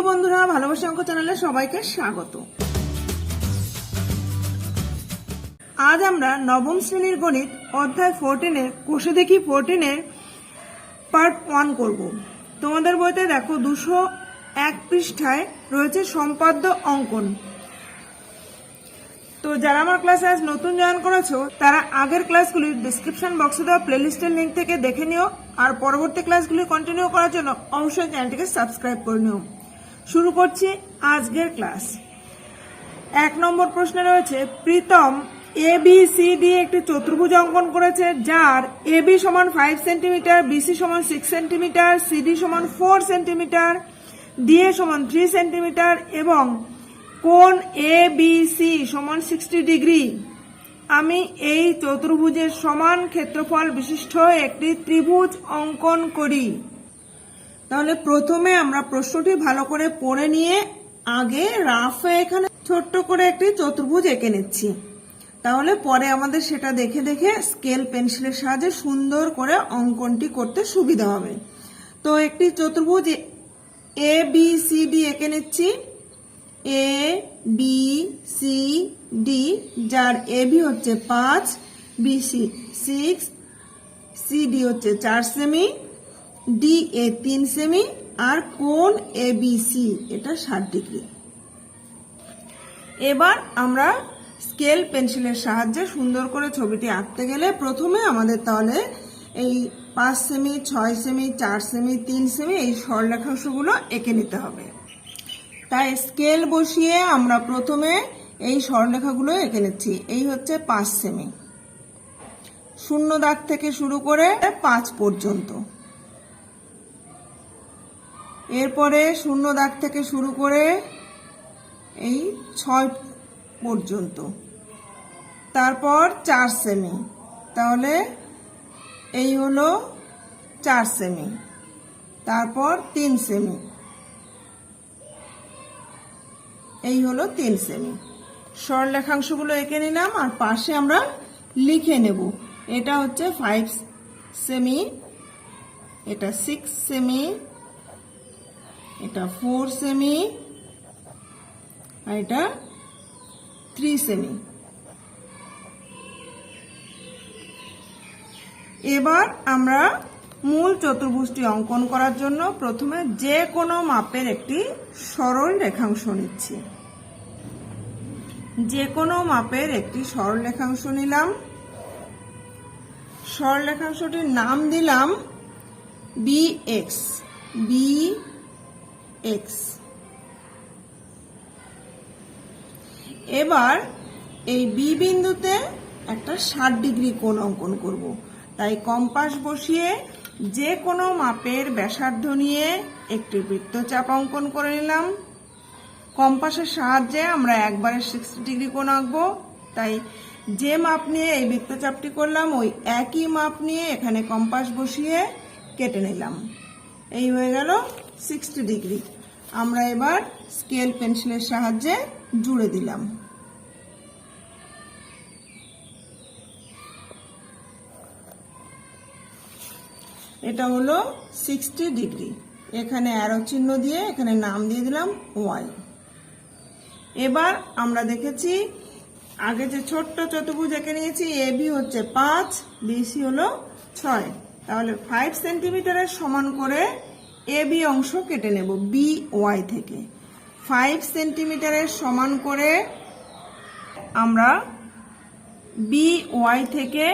প্রিয় বন্ধুরা, ভালোবাসা অঙ্ক চ্যানেলে সবাইকে স্বাগত। আজ আমরা নবম শ্রেণির গণিত অধ্যায় ফোরটিনের কোষে দেখি ফোরটিনের পার্ট ওয়ান করব। তোমাদের বইতে দেখো, দুশো এক পৃষ্ঠায় রয়েছে সম্পাদ্য অঙ্কন। তো যারা আমার ক্লাসে আজ নতুন জয়েন করেছ, তারা আগের ক্লাসগুলির ডিসক্রিপশন বক্সে দেওয়া প্লেলিস্টের লিঙ্ক থেকে দেখে নিও, আর পরবর্তী ক্লাসগুলি কন্টিনিউ করার জন্য অবশ্যই চ্যানেলটিকে সাবস্ক্রাইব করে নিও। শুরু করছি আজকের ক্লাস। এক নম্বর প্রশ্নে রয়েছে, Pritam A B C D একটি চতুর্ভুজ অঙ্কন করেছে যার এ বি সমান ফাইভ সেন্টিমিটার বিসি সমান সিক্স সেন্টিমিটার সিডি সমান ফোর সেন্টিমিটার ডিএ সমান থ্রি সেন্টিমিটার এবং কোন এ বি সি সমান সিক্সটি ডিগ্রি আমি এই চতুর্ভুজের সমান ক্ষেত্রফল বিশিষ্ট একটি ত্রিভুজ অঙ্কন করি। তাহলে প্রথমে আমরা প্রশ্নটি ভালো করে পড়ে নিয়ে আগে রাফে এখানে ছোট্ট করে একটি চতুর্ভুজ এঁকে নিচ্ছি। তাহলে পরে আমাদের সেটা দেখে দেখে স্কেল পেন্সিলের সাহায্যে সুন্দর করে অঙ্কনটি করতে সুবিধা হবে। তো একটি চতুর্ভুজ এ বি সি ডি এঁকে নিচ্ছি। এ বি সি ডি যার এ বি হচ্ছে পাঁচ B C six C D হচ্ছে চার সেমি। ডি এ তিন সেমি আর কোন এ সি এটা ষাট ডিগ্রি। এবার আমরা স্কেল পেন্সিলের সাহায্যে সুন্দর করে ছবিটি আঁকতে গেলে প্রথমে আমাদের তাহলে এই পাঁচ সেমি ছয় সেমি চার সেমি তিন সেমি এই সরলেখাংশগুলো এঁকে নিতে হবে। তাই স্কেল বসিয়ে আমরা প্রথমে এই সরলেখাগুলো এঁকে নিচ্ছি। এই হচ্ছে পাঁচ সেমি শূন্য দাগ থেকে শুরু করে পাঁচ পর্যন্ত। এরপরে শূন্য দাগ থেকে শুরু করে এই ছয় পর্যন্ত। তারপর চার সেমি তাহলে এই হলো চার সেমি তারপর তিন সেমি এই হলো তিন সেমি সরলেখাংশগুলো এঁকে নিলাম আর পাশে আমরা লিখে নেব। এটা হচ্ছে ফাইভ সেমি এটা সিক্স সেমি এটা ফোর সেমি আর এটা থ্রি সেমি এবার আমরা মূল চতুর্ভুজটি অঙ্কন করার জন্য প্রথমে যে কোনো মাপের একটি সরল রেখাংশ নিচ্ছি। যে কোনো মাপের একটি সরল রেখাংশ নিলাম। সরল রেখাংশটির নাম দিলাম বি এক্স বি এক্স এবার এই বি বিন্দুতে একটা ষাট ডিগ্রি কোণ অঙ্কন করব। তাই কম্পাস বসিয়ে যে কোনো মাপের ব্যাসার্ধ নিয়ে একটি বৃত্তচাপ অঙ্কন করে নিলাম। কম্পাসের সাহায্যে আমরা একবারে সিক্সটি ডিগ্রি কোণ আঁকবো। তাই যে মাপ নিয়ে এই বৃত্তচাপটি করলাম, ওই একই মাপ নিয়ে এখানে কম্পাস বসিয়ে কেটে নিলাম। এই হয়ে গেল সিক্সটি ডিগ্রি আমরা এবার স্কেল পেন্সিলের সাহায্যে জুড়ে দিলাম। এটা হলো সিক্সটি ডিগ্রি এখানে অ্যারো চিহ্ন দিয়ে এখানে নাম দিয়ে দিলাম ওয়াই এবার আমরা দেখেছি আগে যে ছোট্ট চতুর্ভুজ এঁকে নিয়েছি, এ, বি হচ্ছে পাঁচ বিসি হলো ছয়। তাহলে ফাইভ সেন্টিমিটারের সমান করে এ বি অংশ কেটে নেব বি ওয়াই থেকে। ফাইভ সেন্টিমিটারের সমান করে আমরা বি ওয়াই থেকে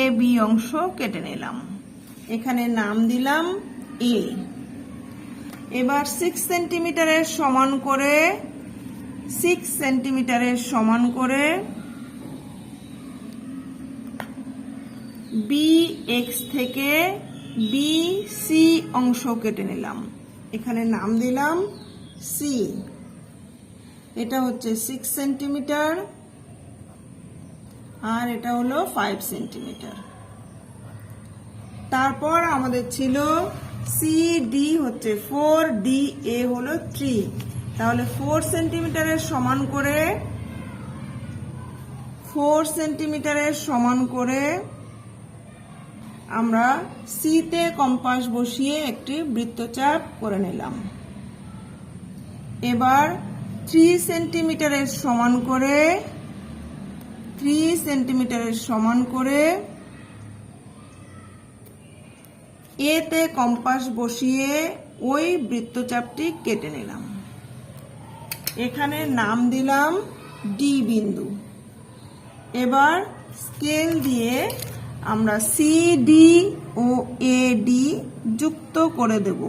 এ বি অংশ কেটে নিলাম। এখানে নাম দিলাম এ এবার সিক্স সেন্টিমিটারের সমান করে সিক্স সেন্টিমিটারের সমান করে বি এক্স থেকে বি সি অংশ কেটে নিলাম। এখানে নাম দিলাম সি এটা হচ্ছে সিক্স সেন্টিমিটার আর এটা হলো ফাইভ সেন্টিমিটার তারপর আমাদের ছিল সি ডি হচ্ছে ফোর ডি এ হলো থ্রি তাহলে ফোর সেন্টিমিটারের সমান করে ফোর সেন্টিমিটারের সমান করে আমরা সিতে কম্পাস বসিয়ে একটি বৃত্তচাপ করে নিলাম। এবার থ্রি সেন্টিমিটারের সমান করে থ্রি সেন্টিমিটারের সমান করে এতে কম্পাস বসিয়ে ওই বৃত্তচাপটি কেটে নিলাম। এখানে নাম দিলাম ডি বিন্দু। এবার স্কেল দিয়ে আমরা সি ডি ও এ ডি যুক্ত করে দেব।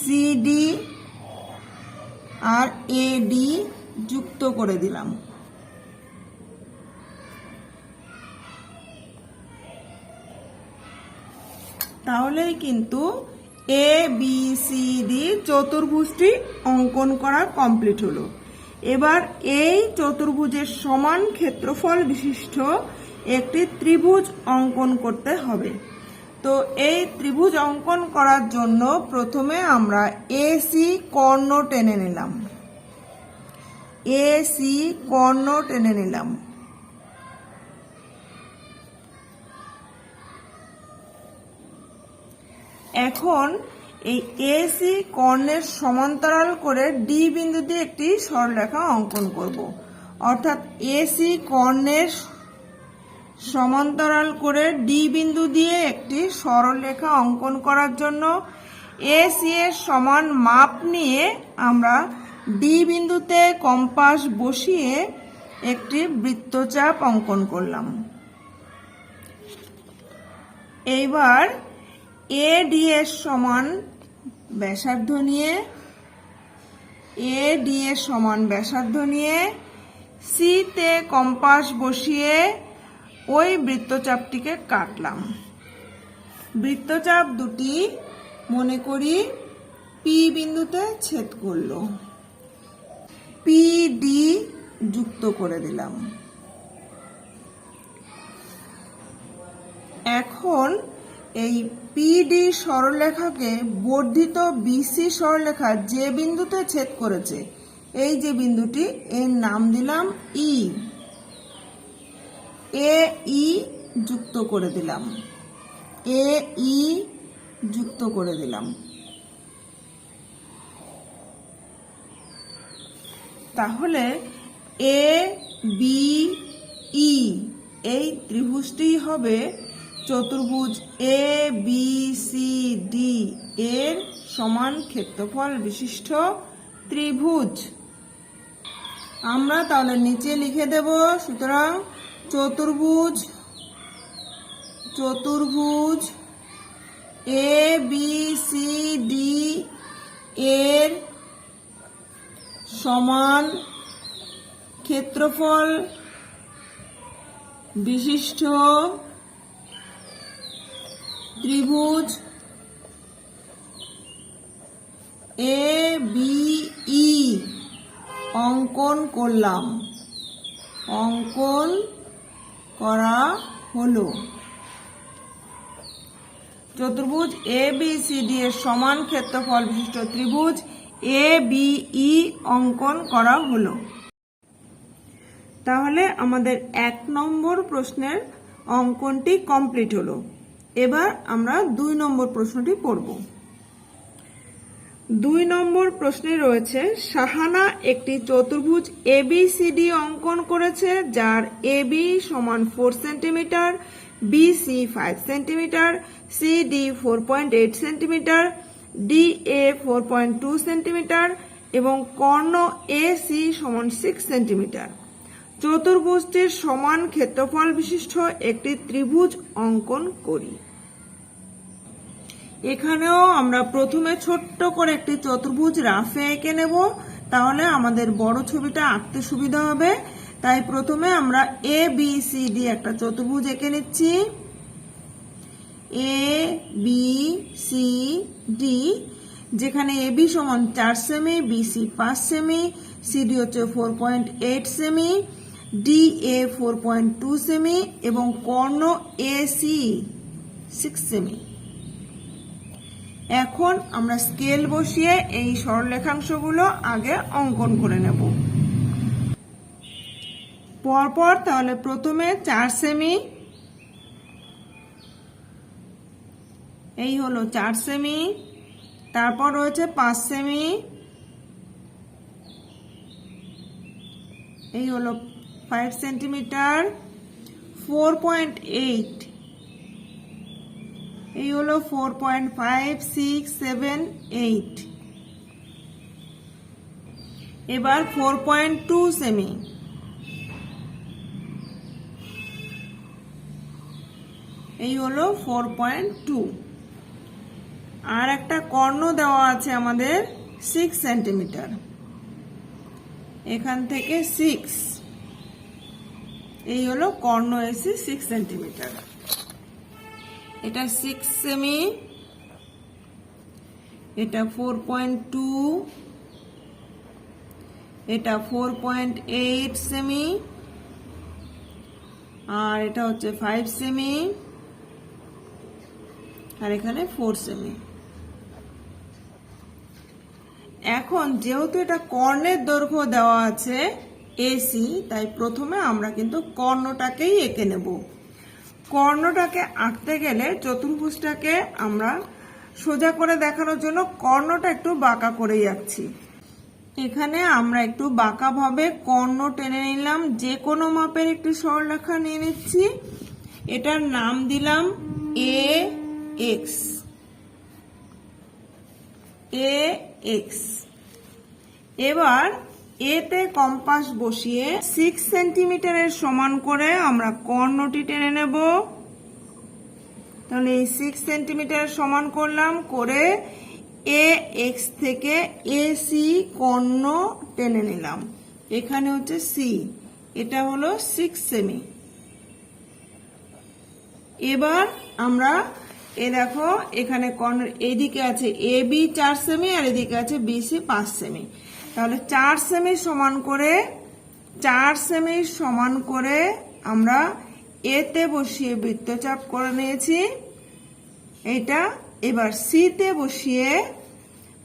সি ডি আর এ ডি যুক্ত করে দিলাম। তাহলেই কিন্তু এ বি সি ডি চতুর্ভুজটি অঙ্কন করা কমপ্লিট হলো। এবার এই চতুর্ভুজের সমান ক্ষেত্রফল বিশিষ্ট একটি ত্রিভুজ অঙ্কন করতে হবে। তো এই ত্রিভুজ অঙ্কন করার জন্য প্রথমে আমরা এ সি কর্ণ টেনে নিলাম। এ সি কর্ণ টেনে নিলাম। এখন এই এসি কর্ণের সমান্তরাল করে ডি বিন্দু দিয়ে একটি সরলরেখা অঙ্কন করব। অর্থাৎ এসি কর্ণের সমান্তরাল করে ডি বিন্দু দিয়ে একটি সরলরেখা অঙ্কন করার জন্য এসি এর সমান মাপ নিয়ে আমরা ডি বিন্দুতে কম্পাস বসিয়ে একটি বৃত্তচাপ অঙ্কন করলাম। এইবার এ ডি এর সমান ব্যাসার্ধ নিয়ে এ ডি এর সমান ব্যাসার্ধ নিয়ে সিতে কম্পাস বসিয়ে ওই বৃত্তচাপটিকে কাটলাম। বৃত্তচাপ দুটি মনে করি পি বিন্দুতে ছেদ করল। পি ডি যুক্ত করে দিলাম। এখন এই পিডি সরলরেখাকে বর্ধিত বিসি সরলরেখা যে বিন্দুতে ছেদ করেছে, এই যে বিন্দুটি এর নাম দিলাম ই। এ ই যুক্ত করে দিলাম। এ ই যুক্ত করে দিলাম। তাহলে এ, বি, ই এই ত্রিভুজটি হবে চতুর্ভুজ এ, বি, সি, ডি এর সমান ক্ষেত্রফল বিশিষ্ট ত্রিভুজ। আমরা তাহলে নিচে লিখে দেব, সুতরাং চতুর্ভুজ চতুর্ভুজ এ বি সি ডি এর সমান ক্ষেত্রফল বিশিষ্ট ত্রিভুজ এ বি ই অঙ্কন করলাম। অঙ্কন করা হলো। চতুর্ভুজ এ বি সি ডি এর সমান ক্ষেত্রফল বিশিষ্ট ত্রিভুজ এ বি ই অঙ্কন করা হলো। তাহলে আমাদের এক নম্বর প্রশ্নের অঙ্কনটি কমপ্লিট হলো। এবার আমরা দুই নম্বর প্রশ্নটি পড়ব। দুই নম্বর প্রশ্নে রয়েছে সাহানা একটি চতুর্ভুজ এবিসিডি অঙ্কন করেছে, যার এবি সমান four centimetre BC five centimetre CD four point eight centimetre DA four point two centimetre এবং কর্ণ এ সি সমান সিক্স সেন্টিমিটার চতুর্ভুজটির সমান ক্ষেত্রফল বিশিষ্ট একটি ত্রিভুজ অঙ্কন করি। এখানেও আমরা প্রথমে ছোট্ট করে একটি চতুর্ভুজ রাফে এঁকে নেব। তাহলে আমাদের বড় ছবিটা আঁকতে সুবিধা হবে। তাই প্রথমে আমরা এ বি সি ডি একটা চতুর্ভুজ এঁকে নিচ্ছি। এ বি সি ডি যেখানে এ বি সমান চার সেমি বিসি পাঁচ সেমি সিডি হচ্ছে four point eight semi D A four point two semi এবং কর্ণ এ সি সিক্স সেমি এখন আমরা স্কেল বসিয়ে এই সরলরেখাংশগুলো আগে অঙ্কন করে নেব। পরপর তাহলে প্রথমে চার সেমি এই হলো চার সেমি তারপর রয়েছে পাঁচ সেমি এই হলো five centimetre four point eight এই হলো four point five six seven eight এবার ফোর পয়েন্ট টু সেমি এই হলো ফোর পয়েন্ট টু আর একটা কর্ণ দেওয়া আছে আমাদের সিক্স সেন্টিমিটার এখান থেকে সিক্স এই হলো কর্ণ এসি সিক্স সেন্টিমিটার এটা সিক্স সেমি এটা ফোর পয়েন্ট টু এটা ফোর পয়েন্ট এইট সেমি আর এটা হচ্ছে ফাইভ সেমি আর এখানে ফোর সেমি এখন যেহেতু এটা কর্ণের দৈর্ঘ্য দেওয়া আছে এসি তাই প্রথমে আমরা কিন্তু কর্ণটাকেই এঁকে নেব। কর্ণটাকে আঁকতে গেলে চতুর্ভুজটাকে আমরা সোজা করে দেখানোর জন্য কর্ণটা একটু বাঁকা করেই আঁকছি। এখানে আমরা একটু বাঁকাভাবে কর্ণ টেনে নিলাম, যে কোনো মাপের একটি সরলরেখা নিয়ে নিচ্ছি। এটার নাম দিলাম এ এক্স এ এক্স এবার এতে কম্পাস বসিয়ে সিক্স সেন্টিমিটারের সমান করে আমরা কর্ণটি টেনে নেব। তাহলে এই সিক্স সেন্টিমিটার সমান করলাম করে এ এক্স থেকে এ সি কর্ণ টেনে নিলাম। এখানে হচ্ছে সি এটা হলো সিক্স সেমি এবার আমরা, এ দেখো, এখানে কর্নার এদিকে আছে এ বি চার সেমি আর এদিকে আছে বি সি পাঁচ সেমি তাহলে চার সেমি সমান করে, চার সেমি সমান করে আমরা এতে বসিয়ে বৃত্তচাপ করে নিয়েছি। এটা এবার সিতে বসিয়ে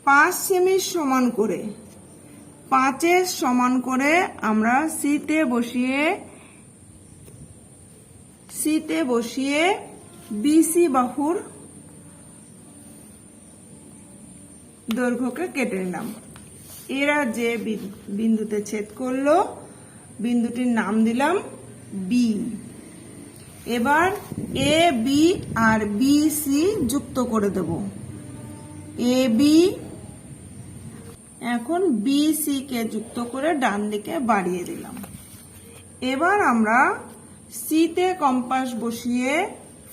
পাঁচ সেমি সমান করে পাঁচের সমান করে আমরা সিতে বসিয়ে সিতে বসিয়ে বিসি বাহুর দৈর্ঘ্যকে কেটে নিলাম। এরা যে বিন্দুতে ছেদ করল, বিন্দুটির নাম দিলাম বি এবার এ বি আর বি সি যুক্ত করে দেব। এ বি এখন বি সি কে যুক্ত করে ডান দিকে বাড়িয়ে দিলাম। এবার আমরা সিতে কম্পাস বসিয়ে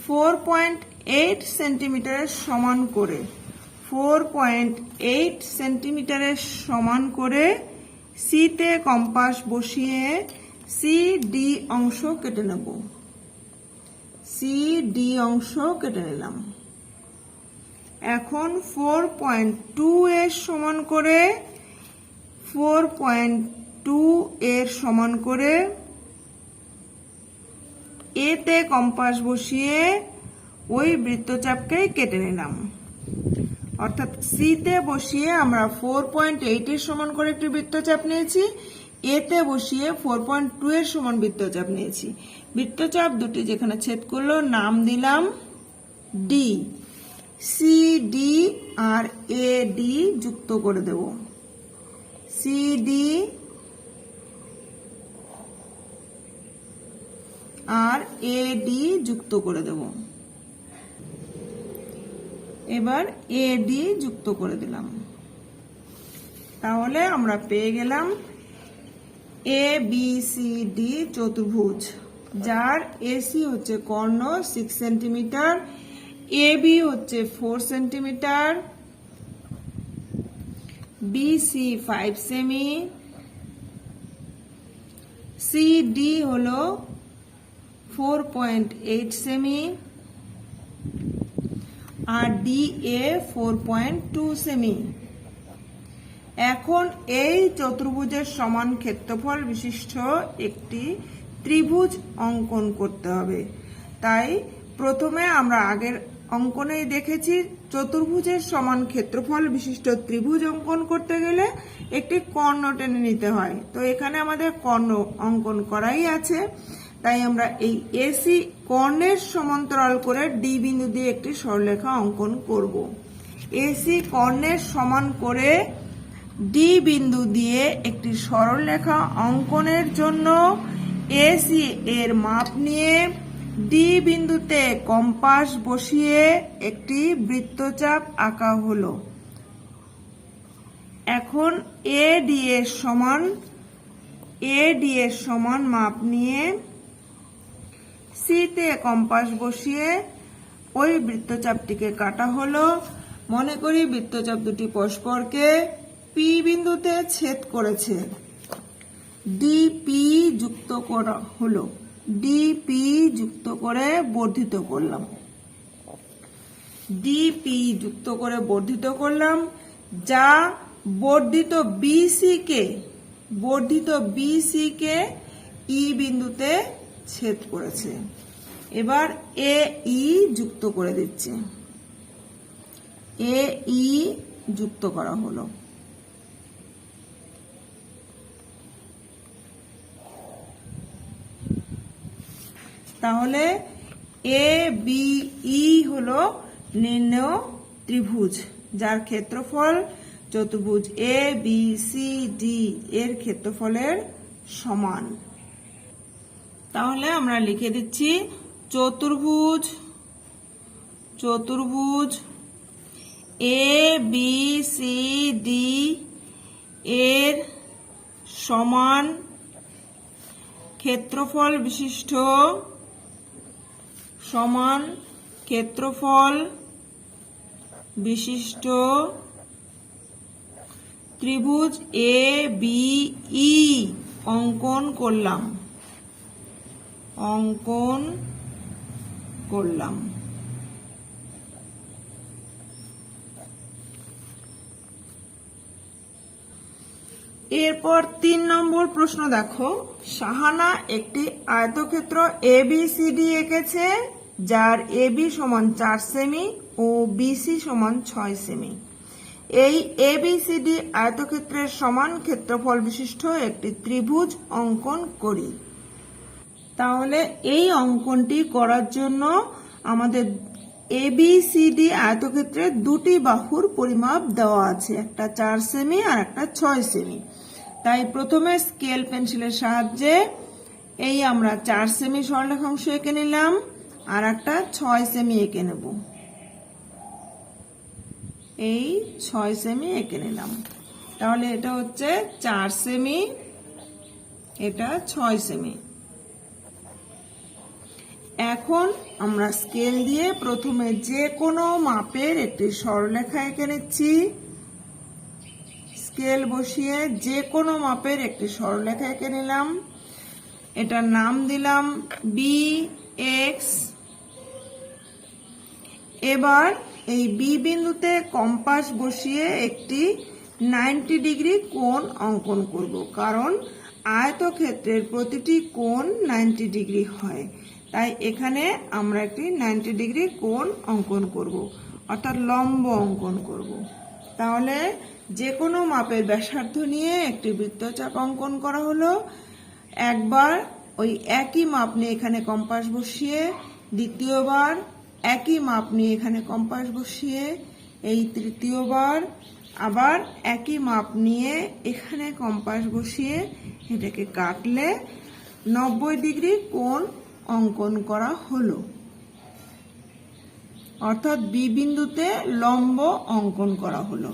ফোর পয়েন্ট এইট সেন্টিমিটারের সমান করে ফোর পয়েন্ট এইট সেন্টিমিটারের সমান করে সিতে কম্পাস বসিয়ে সি ডি অংশ কেটে নেব। সি ডি অংশ কেটে নিলাম। এখন ফোর পয়েন্ট টু এর সমান করে ফোর পয়েন্ট টু এর সমান করে এতে কম্পাস বসিয়ে ওই বৃত্তচাপকেই কেটে নিলাম। অর্থাৎ সিতে বসিয়ে আমরা ফোর পয়েন্ট এইটের সমান করে একটি বৃত্তচাপ নিয়েছি, এতে বসিয়ে ফোর পয়েন্ট টু এর সমান বৃত্তচাপ নিয়েছি। বৃত্তচাপ দুটি যেখানে ছেদ করল, নাম দিলাম ডি সি ডি আর এ ডি যুক্ত করে দেব। সি ডি আর এ ডি যুক্ত করে দেব। এবার এ ডি যুক্ত করে দিলাম। তাহলে আমরা পেয়ে গেলাম এ বি সি ডি চতুর্ভুজ, যার এসি হচ্ছে কর্ণ সিক্স সেন্টিমিটার এ বি হচ্ছে ফোর সেন্টিমিটার বিসি ফাইভ সেমি সি ডি হলো ফোর পয়েন্ট এইট সেমি আর D A four point two semi এখন এই চতুর্ভুজের সমান ক্ষেত্রফল বিশিষ্ট একটি ত্রিভুজ অঙ্কন করতে হবে। তাই প্রথমে আমরা আগের অঙ্কনেই দেখেছি, চতুর্ভুজের সমান ক্ষেত্রফল বিশিষ্ট ত্রিভুজ অঙ্কন করতে গেলে একটি কর্ণ টেনে নিতে হয়। তো এখানে আমাদের কর্ণ অঙ্কন করাই আছে। তাই আমরা এই এসি কর্ণের সমান্তরাল করে ডি বিন্দু দিয়ে একটি সরলরেখা অঙ্কন করব। এসি কর্ণের সমান করে ডি বিন্দু দিয়ে একটি সরলরেখা অঙ্কনের জন্য এসি এর মাপ নিয়ে ডি বিন্দুতে কম্পাস বসিয়ে একটি বৃত্তচাপ আঁকা হলো। এখন এ ডি এর সমান এ ডি এর সমান মাপ নিয়ে সিতে কম্পাস বসিয়ে ওই বৃত্তচাপটিকে কাটা হলো। মনে করি বৃত্তচাপ দুটি পরস্পরকে পি বিন্দুতে ছেদ করেছে। ডিপি যুক্ত করা হলো। ডিপি যুক্ত করে বর্ধিত করলাম। ডিপি যুক্ত করে বর্ধিত করলাম। যা বর্ধিত বিসি কে, বর্ধিত বিসি কে ই বিন্দুতে ছেদ করেছে। এবার এ ই যুক্ত করে দিচ্ছে। এ ই যুক্ত করা হলো। তাহলে এ, বি, ই হলো নির্ণয় ত্রিভুজ, যার ক্ষেত্রফল চতুর্ভুজ এ, বি, সি, ডি এর ক্ষেত্রফলের সমান। তাহলে আমরা লিখে দিচ্ছি চতুর্ভুজ চতুর্ভুজ এ বি সি ডি এর সমান ক্ষেত্রফল বিশিষ্ট সমান ক্ষেত্রফল বিশিষ্ট ত্রিভুজ এ বি ই অঙ্কন করলাম। অঙ্কন করলাম। এরপর তিন নম্বর প্রশ্ন দেখো। সাহানা একটি আয়তক্ষেত্র এবিসিডি এঁকেছে, যার এ বি সমান চার সেমি ও বিসি সমান ছয় সেমি। এই এবিসিডি আয়তক্ষেত্রের সমান ক্ষেত্রফল বিশিষ্ট একটি ত্রিভুজ অঙ্কন করি। তাহলে এই অঙ্কনটি করার জন্য আমাদের এ বি সি ডি আয়তক্ষেত্রে দুটি বাহুর পরিমাপ দেওয়া আছে। একটা চার সেমি আর একটা ছয় সেমি তাই প্রথমে স্কেল পেন্সিলের সাহায্যে এই আমরা চার সেমি সরলরেখাংশ এঁকে নিলাম আর একটা ছয় সেমি এঁকে নেব। এই ছয় সেমি এঁকে নিলাম। তাহলে এটা হচ্ছে চার সেমি এটা ছয় সেমি এখন আমরা স্কেল দিয়ে প্রথমে যে কোনো মাপের একটি সরলরেখা এঁকে নিচ্ছি। স্কেল বসিয়ে যে কোনো মাপের একটি সরলরেখা এঁকে নিলাম। এটার নাম দিলাম বি এক্স এবার এই বি বিন্দুতে কম্পাস বসিয়ে একটি নাইনটি ডিগ্রি কোণ অঙ্কন করব, কারণ আয়তক্ষেত্রের প্রতিটি কোণ নাইনটি ডিগ্রি হয়। তাই এখানে আমরা একটি নাইনটি ডিগ্রি কোণ অঙ্কন করব, অর্থাৎ লম্ব অঙ্কন করব। তাহলে যে কোনো মাপের ব্যাসার্ধ নিয়ে একটি বৃত্তচাপ অঙ্কন করা হলো। একবার ওই একই মাপ নিয়ে এখানে কম্পাস বসিয়ে, দ্বিতীয়বার একই মাপ নিয়ে এখানে কম্পাস বসিয়ে, এই তৃতীয়বার আবার একই মাপ নিয়ে এখানে কম্পাস বসিয়ে এটাকে কাটলে নব্বই ডিগ্রি কোণ অঙ্কন করা হলো। অর্থাৎ বি বিন্দুতে লম্ব অঙ্কন করা হলো।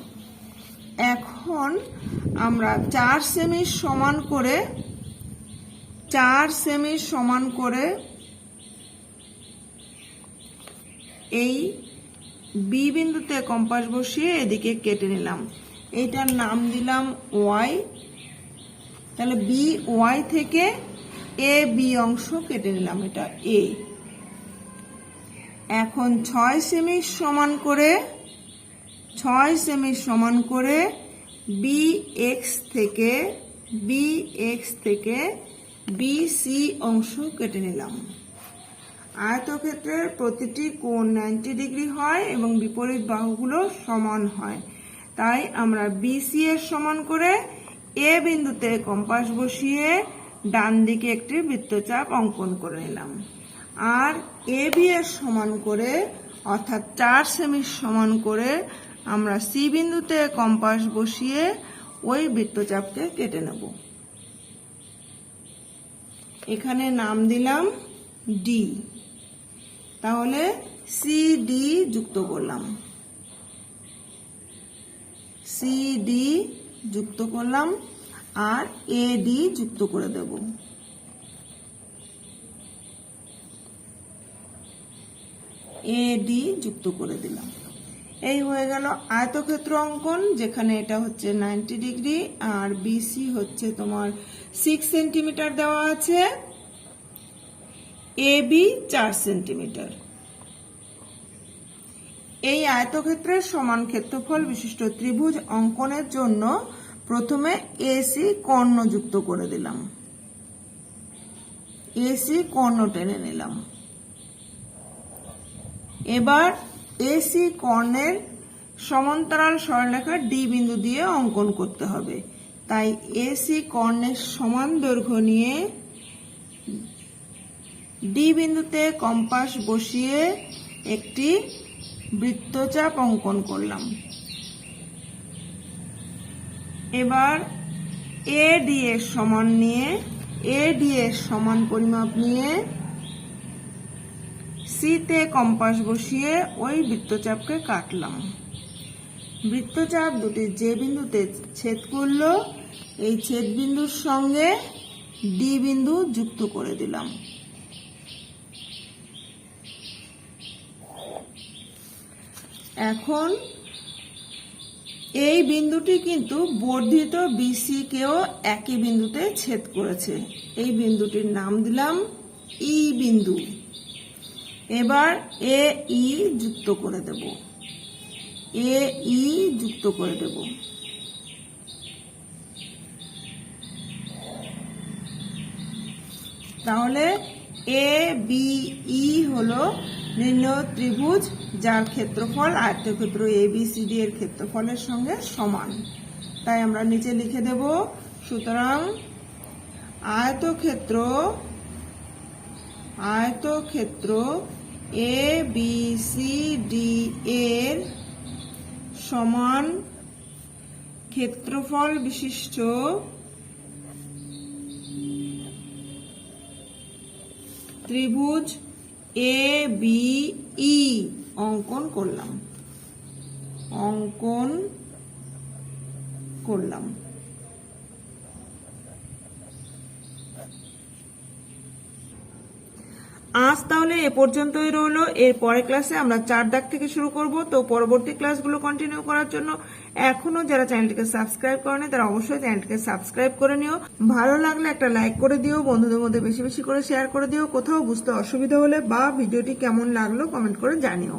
এখন আমরা চার সেমি সমান করে, চার সেমি সমান করে এই বি বিন্দুতে কম্পাস বসিয়ে এদিকে কেটে নিলাম। এটার নাম দিলাম ওয়াই। তাহলে বি ওয়াই থেকে এ বি অংশ কেটে নিলাম, এটা এ। এখন ছয় সেমি সমান করে, ছয় সেমি সমান করে বি এক্স থেকে, বি এক্স থেকে বি সি অংশ কেটে নিলাম। আয়তক্ষেত্রের প্রতিটি কোণ নাইনটি ডিগ্রি হয় এবং বিপরীত বাহুগুলো সমান হয়। তাই আমরা বিসি এর সমান করে এ বিন্দুতে কম্পাস বসিয়ে ডান দিকে একটি বৃত্তচাপ অঙ্কন করে নিলাম। আর এ বি এর সমান করে, অর্থাৎ চার সেমির সমান করে, আমরা সি বিন্দুতে কম্পাস বসিয়ে ওই বৃত্তচাপকে কেটে নেব। এখানে নাম দিলাম ডি তাহলে সি ডি যুক্ত করলাম। সি ডি যুক্ত করলাম। আর এ ডি যুক্ত করে দেব। এ ডি যুক্ত করে দিলাম। এই হয়ে গেল আয়তক্ষেত্র অঙ্কন, যেখানে এটা হচ্ছে নাইনটি ডিগ্রি আর বিসি হচ্ছে তোমার সিক্স সেন্টিমিটার দেওয়া আছে। এ বি চার সেন্টিমিটার এই আয়তক্ষেত্রের সমান ক্ষেত্রফল বিশিষ্ট ত্রিভুজ অঙ্কনের জন্য প্রথমে এসি কর্ণ যুক্ত করে দিলাম। এসি কর্ণ টেনে নিলাম। এবার এসি কর্ণের সমান্তরাল সরলরেখা ডি বিন্দু দিয়ে অঙ্কন করতে হবে। তাই এসি কর্ণের সমান দৈর্ঘ্য নিয়ে ডি বিন্দুতে কম্পাস বসিয়ে একটি বৃত্তচাপ অঙ্কন করলাম। এবার এ ডি এর সমান নিয়ে এ ডি এর সমান পরিমাপ নিয়ে সিতে কম্পাস বসিয়ে ওই বৃত্তচাপকে কাটলাম। বৃত্তচাপ দুটি যে বিন্দুতে ছেদ করল, এই ছেদ বিন্দুর সঙ্গে ডি বিন্দু যুক্ত করে দিলাম। এখন এই বিন্দুটি কিন্তু বর্ধিত বিসি কেও একই বিন্দুতে ছেদ করেছে। এই বিন্দুটির নাম দিলাম ই বিন্দু। এবার এ ই যুক্ত করে দেব। এ ই যুক্ত করে দেব। তাহলে এ বি ই হলো নির্ণয় ত্রিভুজ, যার ক্ষেত্রফল আয়তক্ষেত্র ডি এর ক্ষেত্রফলের সঙ্গে সমান। তাই আমরা নিচে লিখে দেব, সুতরাং আয়তক্ষেত্র আয়তক্ষেত্র এ বি সি ডি এর সমান ক্ষেত্রফল বিশিষ্ট ত্রিভুজ এ বি ই অঙ্কন করলাম। অঙ্কন করলাম। আজ তাহলে এ পর্যন্তই রইল। এর পরের ক্লাসে আমরা চার দাগ থেকে শুরু করব। তো পরবর্তী ক্লাসগুলো কন্টিনিউ করার জন্য এখনও যারা চ্যানেলটিকে সাবস্ক্রাইব করেনি, তারা অবশ্যই চ্যানেলটিকে সাবস্ক্রাইব করে নিও। ভালো লাগলে একটা লাইক করে দিও, বন্ধুদের মধ্যে বেশি বেশি করে শেয়ার করে দিও। কোথাও বুঝতে অসুবিধা হলে বা ভিডিওটি কেমন লাগল, কমেন্ট করে জানিও।